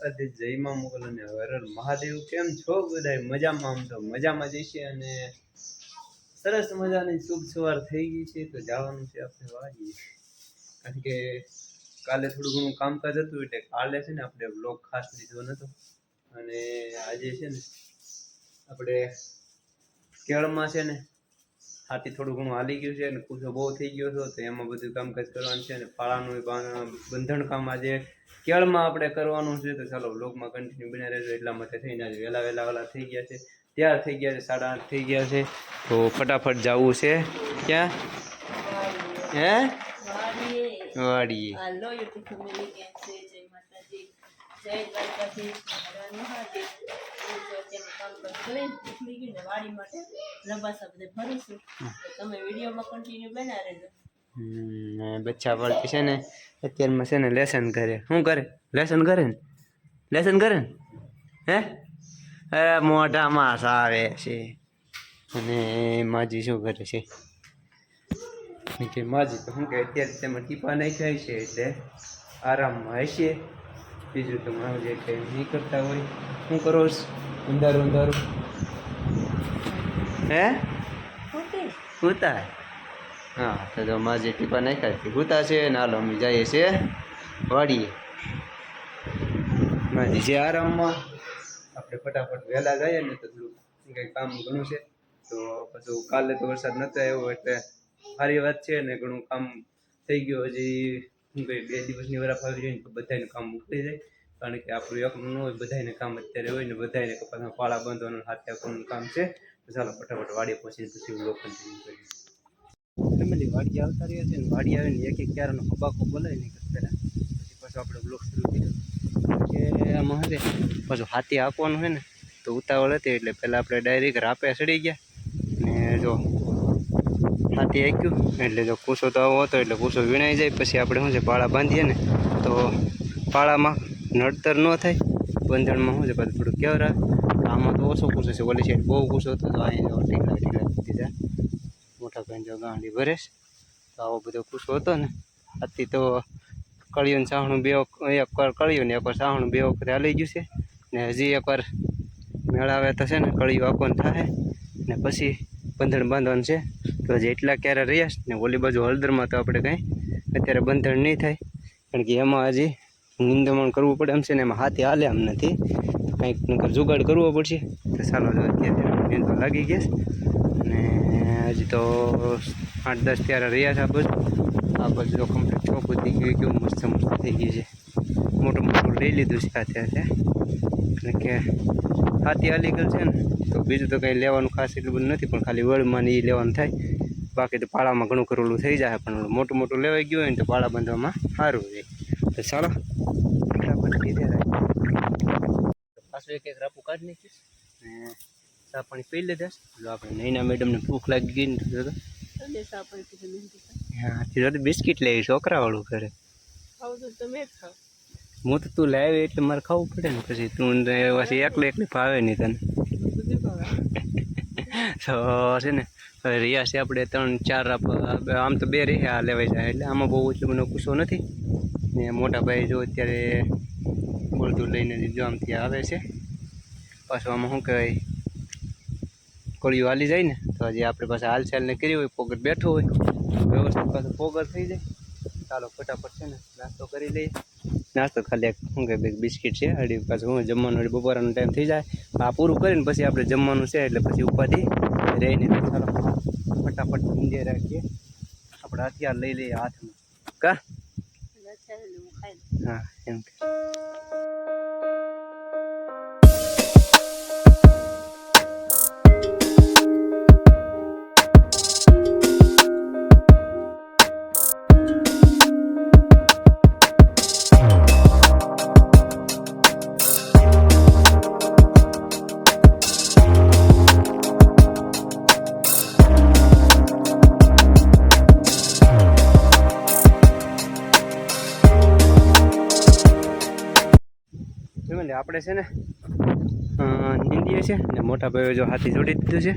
રામ જય માં મોગલ અને હર હર મહાદેવ કેમ છો બધા મજામાં આમ તો મજામાં જઈશે અને સરસ મજાની શુભ સવાર થઈ ગઈ છે, તો જવાનું છે આપણે વાગી કારણ કે કાલે થોડું ઘણું કામકાજ હતું એટલે કાલે છે ને આપણે બ્લોગ ખાસ લીધો નતો. અને આજે છે ને આપણે કેળમાં છે ને હાથી થોડું ઘણું હાલી ગયું છે અને કુસો બહુ થઈ ગયો હતો, તો એમાં બધું કામકાજ કરવાનું છે અને ફાળાનું બંધણ કામ આજે કેળમાં આપણે કરવાનું છે તો ચાલો બ્લોગમાં કન્ટિન્યુ બન્યા રહેજો. એટલા માટે થઈને આજે વહેલા વહેલા વહેલા થઈ ગયા છે. ત્યાર થઈ ગયા છે સાડા આઠ થઈ ગયા છે. તો ફટાફટ જવું છે. ક્યાં? હે? વાડીએ. વાડી માટે લબાસા બધે ભરીશું તમે વિડીયોમાં કન્ટિન્યુ બના રહેજો હમ, ને બચ્ચા પડતી છે ને? અત્યારમાં છે ને લેસન કરે. શું કરે? લેસન કરે ને? લેસન કરે ને? હે? અરે મોઢા માસ આવે છે. અને માજી શું કરે છે? કે માજી તો શું કે અત્યારે તેમાં ટીપા નાખ્યા છે એટલે આરામમાં હશે. બીજું તો મારું જે કંઈ નહીં કરતા હોય. શું કરો? ઉંધારું ઊંધારું હે? ગુતા હા, તો તો માજી ટીપા નાખ્યા છે. ભૂતા છે ને હાલો અમે જઈએ છીએ વાડીએ. માજી છે આરામમાં. આપણે ફટાફટ વહેલા જઈએ ને તો થોડું કંઈ કામ ઘણું છે. તો પછી કાલે તો વરસાદ નહોતો આવ્યો એટલે સારી વાત છે ને ઘણું કામ થઈ ગયું. હજી શું કહે બે દિવસની વરાફ આવી જાય તો બધાયનું કામ ઉકળી જાય. કારણ કે આપણું એકનું ન હોય, બધાયને કામ અત્યારે હોય ને બધાયને કપાસના પાળા બાંધવાનું હાથે કામ છે. ચાલો ફટાફટ વાડીએ પહોંચીને પછી હું લોક કન્ટિન્યુ કરીએ ફેમિલી વાડી આવતા રહ્યા છે ને વાડી આવીને એક એક ક્યારનો હબાકો બોલાવી નહીં પહેલાં. પછી પાછો આપણે બ્લોક શરૂ કર્યો. કે આમાં પાછું હાથી આપવાનું હોય ને, તો ઉતાવળ હતી એટલે પહેલાં આપણે ડાયરેક્ટ રાપે ચડી ગયા. ને જો હાથી આક્યું એટલે જો કૂસો તો આવો હતો, એટલે કૂસો વીણાઈ જાય. પછી આપણે શું છે, પાળા બાંધીએ ને, તો પાળામાં નડતર ન થાય. બંધણમાં શું છે, પાછું થોડું કેવર. આમાં તો ઓછો કૂસો છે, ઓલી સાઈડ બહુ કૂસો હતો, તો અહીં જો ટીકડા ટીકડા જો ગાંડી ભરેશ તો આવો બધો કૂસો હતો ને. આથી તો કળિયું ને સાહણું બે એક વાર કળિયું ને એકવાર સાહણું બે વખતે હાલી ગયું છે. ને હજી એકવાર મેળાવે તો ને કળિયું આપવાનું થાય. ને પછી બંધણ બાંધવાનું છે. તો હજી એટલા ક્યારે રહ્યા છે ને ઓલી બાજુ હળદરમાં તો આપણે કંઈ અત્યારે બંધણ નહીં થાય. કારણ કે એમાં હજી નિંદમણ કરવું પડે એમ છે ને એમાં હાથે હાલે એમ નથી. કંઈક નકર જુગાડ કરવો પડશે. તો ચાલો અત્યારે નિંદો લાગી ગયા તો આઠ દસ ત્યારે રહ્યા છે આ બધું. આ બધું તો કમ્પ્લીટ ચોખ્ખું થઈ ગયું કેવું મસ્ત મસ્ત થઈ ગયું છે. મોટું મોટું લઈ લીધું છે અત્યારે એટલે કે હાથી અલીગલ છે ને, તો બીજું તો કંઈ લેવાનું ખાસ એટલું બધું નથી, પણ ખાલી વળમાં એ લેવાનું થાય. બાકી તો પાળામાં ઘણું કરેલું થઈ જાય, પણ મોટું મોટું લેવાઈ ગયું હોય ને તો પાળા બાંધવામાં સારું રહે. તો ચાલો, ફટાફટ લીધે પાછું એક એક રાપું કાઢી નાખીશ. ચા પાણી પી લીધા જો આપણે નૈના મેડમને ભૂખ લાગી ગઈ ને તો હા તે બિસ્કિટ લેવી છોકરાવાળું કરે ખાવ તો તમે જ ખાવ. હું તો તું લાવે એટલે મારે ખાવું પડે ને પછી તું પછી એકલી એકલી ભાવે નહીં તને. તો છે ને રહ્યા છે આપણે ત્રણ ચાર આમ તો બે રહ્યા લેવાઈ જાય એટલે આમાં બહુ એટલો મને ગુસ્સો નથી. ને મોટા ભાઈ જો અત્યારે બોલતું લઈને જો આમથી આવે છે. પાછું આમાં શું કહેવાય? કોળિયું હાલી જાય ને તો હજી આપણે પાસે હાલચાલ ને કરી હોય પોગર બેઠો હોય. વ્યવસ્થિત પાછું પોગર થઈ જાય. ચાલો ફટાફટ છે ને નાસ્તો કરી લઈએ. નાસ્તો ખાલી એક શું કે બે બિસ્કિટ છે હળી પાછું હું જમવાનું હળી બપોરનો ટાઈમ થઈ જાય. આ પૂરું કરીને પછી આપણે જમવાનું છે એટલે પછી ઉપાધિ રહીને. ચાલો ફટાફટ ઊંઘે રાખીએ. આપણે હથિયાર લઈ લઈએ હાથમાં. કા. હા એમ કે. આપણે છે ને નીંદીએ છીએ ને મોટા ભાઈઓ જો હાથી જોડી દીધું છે,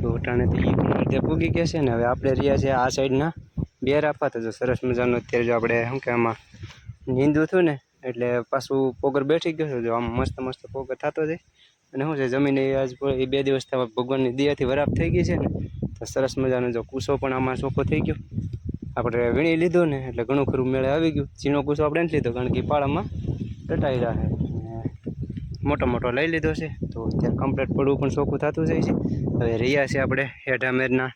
તો અટાણે તો એ અડધે પૂગી ગયા છે ને હવે આપણે રહ્યા છે આ સાઈડના બેર આપવા તો જો સરસ મજાનું અત્યારે જો આપણે શું કે આમાં નીંદું હતું ને, એટલે પાછું પોગર બેઠી ગયો છે. જો આમ મસ્ત મસ્ત પોગર થતો છે. અને શું છે, જમીન એ આજ એ બે દિવસ ભગવાનની દયાથી વરાપ થઈ ગઈ છે ને, તો સરસ મજાનો જો કૂસો પણ આમાં ચોખ્ખો થઈ ગયો. આપણે વીણી લીધો ને, એટલે ઘણું ખરું મેળે આવી ગયું. ઝીણો કૂસો આપણે નથી લીધો, કારણ કે પાળામાં ટટાઈ રહે અને મોટો મોટો લઈ લીધો છે. તો અત્યારે કમ્પ્લેટ પડવું પણ ચોખ્ખું થતું જાય છે. હવે રહ્યા છે આપણે હેઠામેરના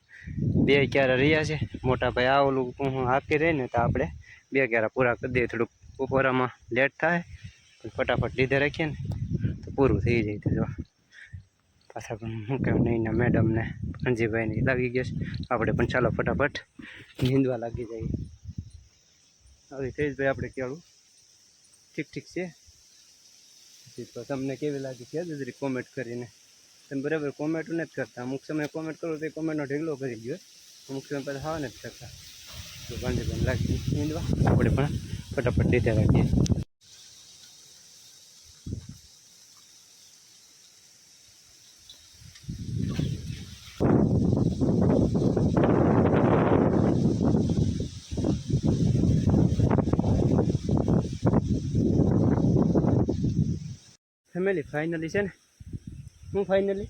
બે ક્યારે રહ્યા છે. મોટા ભાઈ આ ઓલું હું આપી રહી ને તો આપણે બે ક્યારા પૂરા કરી દઈએ. થોડુંક બપોરામાં લેટ થાય પણ ફટાફટ લીધે રાખીએ ને તો પૂરું થઈ જાય તો જો પાછા પણ શું કેમ નહીં ને મેડમને અંજીભાઈને લાગી ગયો છે. આપણે પણ ચાલો ફટાફટ નીંદવા લાગી જઈએ. આવી થઈ જ ભાઈ આપણે કેળું ઠીક ઠીક છે? પછી તો તમને કેવી લાગી છે? જરી કોમેન્ટ કરીને. તમે બરાબર કોમેન્ટ નથી કરતા. અમુક સમય કોમેન્ટ કરો તો એ કોમેન્ટનો ઢગલો કરી ગયો અમુક સમય પછી હા નથી કરતા. તો ગાંધીભાઈ લાગી નીંદવા આપણે પણ ફટાફટ લીધે રાખીએ. ફેમિલી ફાઇનલી છે ને? હું ફાઇનલી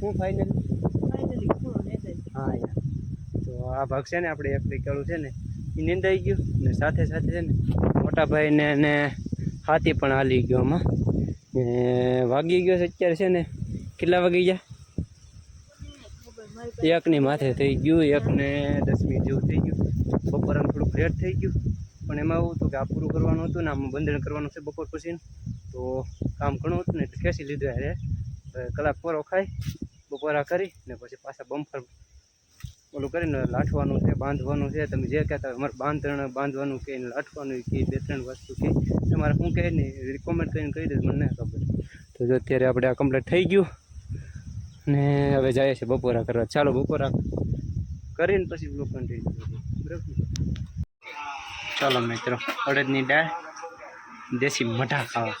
હું ફાઇનલી. હા યાર. તો આ ભાગ છે ને આપણે એકલી કેળું છે ને એ નિંદાઈ ગયું ને સાથે સાથે છે ને મોટાભાઈને ને હાથી પણ હાલી ગયો આમાં. ને વાગી ગયો છે અત્યારે છે ને કેટલા વાગી ગયા? એકની માથે થઈ ગયું એકને દસ મિનિટ જેવું થઈ ગયું. બપોરાનું થોડુંક લેટ થઈ ગયું. પણ એમાં એવું હતું કે આ પૂરું કરવાનું હતું ને આમાં બંધન કરવાનું છે બપોર પછી તો કામ ઘણું હતું ને ખેંચી લીધું યારે કલાક પોરો ખાઈ, બપોરા કરી ને પછી પાછા બમ્પર ઓલું કરીને લાઠવાનું છે, બાંધવાનું છે. તમે જે કહેતા હોય અમારે બાંધણ, બાંધવાનું કે લાઠવાનું કે, બે ત્રણ વસ્તુ કે. તમારે શું કહે ને રિકોમેન્ડ કરીને કહી દેજો મને ખબર. તો જો અત્યારે આપણે આ કમ્પ્લીટ થઈ ગયું. ને હવે જાય છે બપોરા કરવા. ચાલો બપોરા કરીને પછી બ્લોક કન્ટિન્યુ બરાબર? ચાલો મિત્રો, અડદની દાળ, દેશી મઠા ખાવા.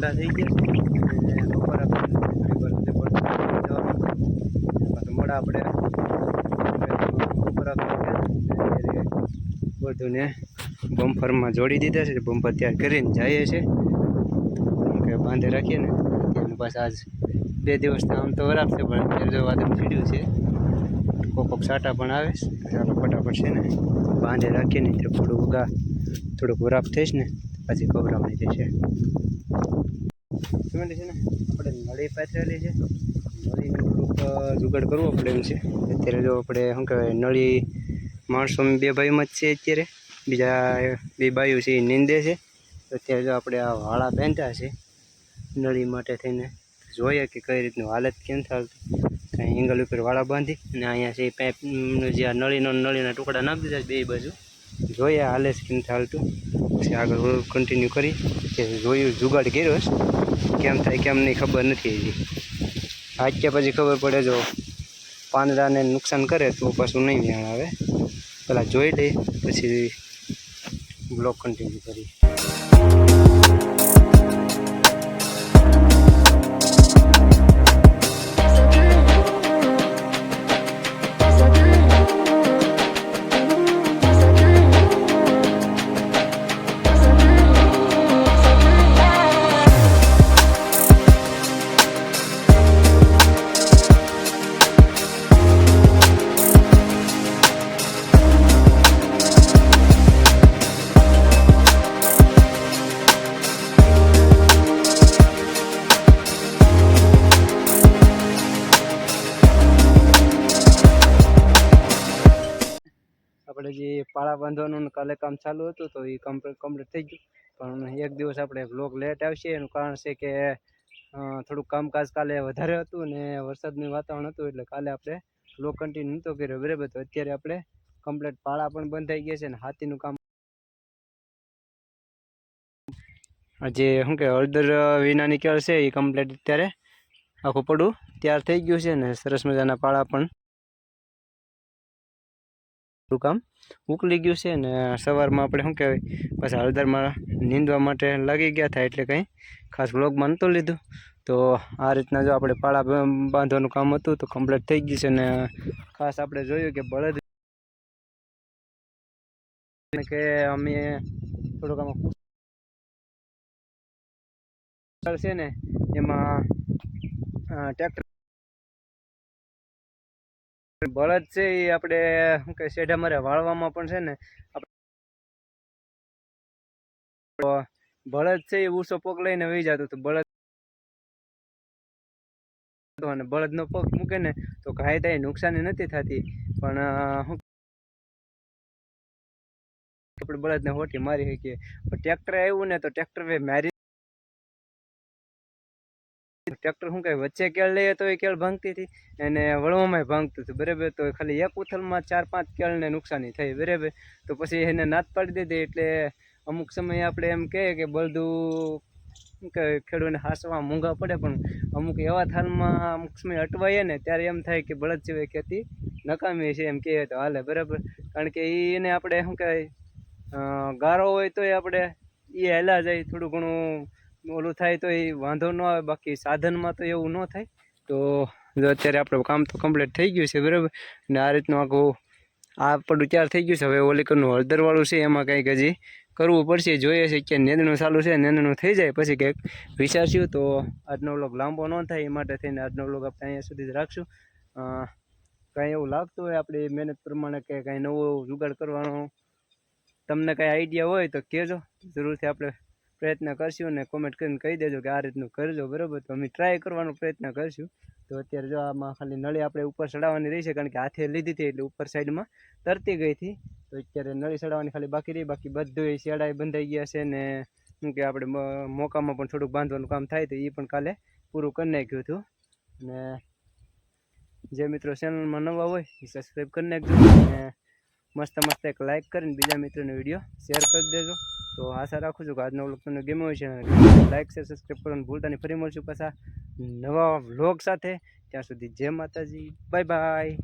રોંડા થઈ ગયા છે. બપોરા કરીને થોડીક વાર સુધી પણ જવાનું. પાછું મોડા આપણે બધુંને બમ્ફરમાં જોડી દીધા છે. બમ્ફર તૈયાર કરીને જઈએ છીએ. બાંધે રાખીએ ને. એનું પાછા આજ બે દિવસથી આમ તો વરાપ છે, પણ અત્યારે જો વાદળ છીડ્યું છે. કોક કોક સાટા પણ આવે ચાલો ફટાફટ છે ને બાંધે રાખીએ ને. એટલે થોડુંક ઉગા, થોડુંક વરાપ થઈશ ને, પછી ગભરામણી જશે સિમેન્ટ છે ને, આપણે નળી પાથરેલી છે. નળીનું થોડુંક જુગાડ કરવો પડે એમ છે. અત્યારે જો આપણે, શું કહેવાય, નળી માણસો બે ભાઈમાં જ છે અત્યારે. બીજા બે ભાઈઓ છે, એ નીંદે છે. અત્યારે જો આપણે આ વાળા બાંધ્યા છે, નળી માટે થઈને, જોઈએ કે કઈ રીતનું હાલત કેમ ચાલતું. કાંઈ એંગલ ઉપર વાળા બાંધી અને અહીંયા છે પાઇપ જે આ નળીનો, નળીના ટુકડા નાખી દીધા બે બાજુ. જોઈએ હાલે છે કેમ ચાલતું. પછી આગળ કન્ટિન્યુ કરી જોયું, જુગાડ કર્યો છે. કેમ થાય કેમ નહીં ખબર નથી હજી. હાચ્યા પછી ખબર પડે જો પાંદડાને નુકસાન કરે તો પાછું નહીં ધ્યાન આવે. પહેલાં જોઈ લઈ પછી બ્લોક કન્ટિન્યુ કરી પાળા બાંધવાનું કાલે કામ ચાલુ હતું તો એ કમ્પ્લીટ કમ્પ્લીટ થઈ ગયું. પણ એક દિવસ આપણે બ્લોગ લેટ આવશે, એનું કારણ છે કે થોડુંક કામકાજ કાલે વધારે હતું ને વરસાદનું વાતાવરણ હતું એટલે કાલે આપણે બ્લોગ કન્ટિન્યુ નહોતો કર્યો. બરાબર? તો અત્યારે આપણે કમ્પ્લીટ પાળા પણ બંધ થઈ ગયા છે ને હાથીનું કામ જે શું કે હળદર વિનાની નીકળશે એ કમ્પ્લીટ અત્યારે. આખું પડું. તૈયાર થઈ ગયું છે ને, સરસ મજાના પાળા પણ થોડું કામ? ઉકલી ગયું છે ને સવારમાં આપણે શું કહેવાય? પાછા હળદરમાં નીંદવા માટે લાગી ગયા હતા એટલે કંઈ ખાસ બ્લોગ નહોતું લીધું. તો આ રીતના જો આપણે પાળા બાંધવાનું કામ હતું તો કમ્પ્લીટ થઈ ગયું છે ને ખાસ આપણે જોયું કે બળદ કે અમે થોડુંક આમાં છે ને એમાં ટ્રેક્ટર બળદ છે એ આપણે, શું કે શેઢા મારે વાળવામાં પણ છે ને બળદ છે એ ઉસો પગ લઈને વહી જતો તો બળદ અને બળદનો પગ મૂકે ને તો ઘાય થાય, નુકસાની નથી થતી. પણ શું આપણે બળદને હોટી મારી શકીએ. પણ ટ્રેક્ટર આવ્યું ને તો ટ્રેક્ટર મારી ટ્રેક્ટર શું કહે વચ્ચે કેળ લઈએ તો એ કેળ ભાંગતી હતી અને વળવામાં ભાંગતું હતું. બરાબર? તો ખાલી એક ઉથલમાં ચાર પાંચ કેળને નુકસાની થઈ. બરાબર? તો પછી એને નાત પાડી દીધી એટલે અમુક સમયે આપણે એમ કહીએ કે બળદું કે ખેડૂતને હાંસવા મૂંઘા પડે પણ અમુક એવા થાલમાં અમુક સમય અટવાઈએ ને ત્યારે એમ થાય કે બળદ જેવી ખેતી નકામી છે એમ કહીએ તો હાલે. બરાબર? કારણ કે એને આપણે શું કહેવાય? ગારો હોય તોય આપણે એ હેલા જાય. થોડું ઘણું ઓલું થાય તો એ વાંધો ન આવે, બાકી સાધનમાં તો એવું ન થાય. તો જો અત્યારે આપણું કામ તો કમ્પ્લીટ થઈ ગયું છે, બરાબર? ને આ રીતનું આખું આ પડું તૈયાર થઈ ગયું છે. હવે ઓલીકરનું હળદરવાળું છે, એમાં કંઈક હજી કરવું પડશે. જોઈએ છે કે નેંદણું ચાલુ છે નેંદણું થઈ જાય પછી કંઈક વિચારશું. તો આજનો વ્લોગ લાંબો ન થાય, એ માટે થઈને આજનો વ્લોગ આપણે અહીંયા સુધી જ રાખશું. કાંઈ એવું લાગતું હોય, આપણી મહેનત પ્રમાણે કે કાંઈ નવો જુગાડ કરવાનો તમને કાંઈ આઈડિયા હોય તો કહેજો. જરૂરથી આપણે પ્રયત્ન કરશું અને કોમેન્ટ કરીને કહી દેજો કે આ રીતનું કરજો, બરાબર? તો અમે ટ્રાય કરવાનો પ્રયત્ન કરશું. તો અત્યારે જો આમાં ખાલી નળી આપણે ઉપર ચડાવવાની રહી છે, કારણ કે હાથે લીધી હતી એટલે ઉપર સાઈડમાં તરતી ગઈ હતી. તો અત્યારે નળી ચડાવવાની ખાલી બાકી રહી. બાકી બધું શેડાએ બંધાઈ ગયા છે ને શું કે આપણે મોકામાં પણ થોડુંક બાંધવાનું કામ થાય તો એ પણ કાલે પૂરું કરી નાખ્યું હતું. અને જે મિત્રો ચેનલમાં નવા હોય એ સબસ્ક્રાઈબ કરી નાખજો અને મસ્ત મસ્ત એક લાઇક કરીને બીજા મિત્રોને વીડિયો શેર કરી દેજો. તો આશા રાખું છું કે આજનો વ્લોગ તમને ગમ્યો છે લાઇક શેર સબસ્ક્રાઈબ કરવાનું ભૂલતા નહીં. ફરી મળશું પાછા નવા વ્લોગ સાથે. ત્યાં સુધી જય માતાજી. Bye bye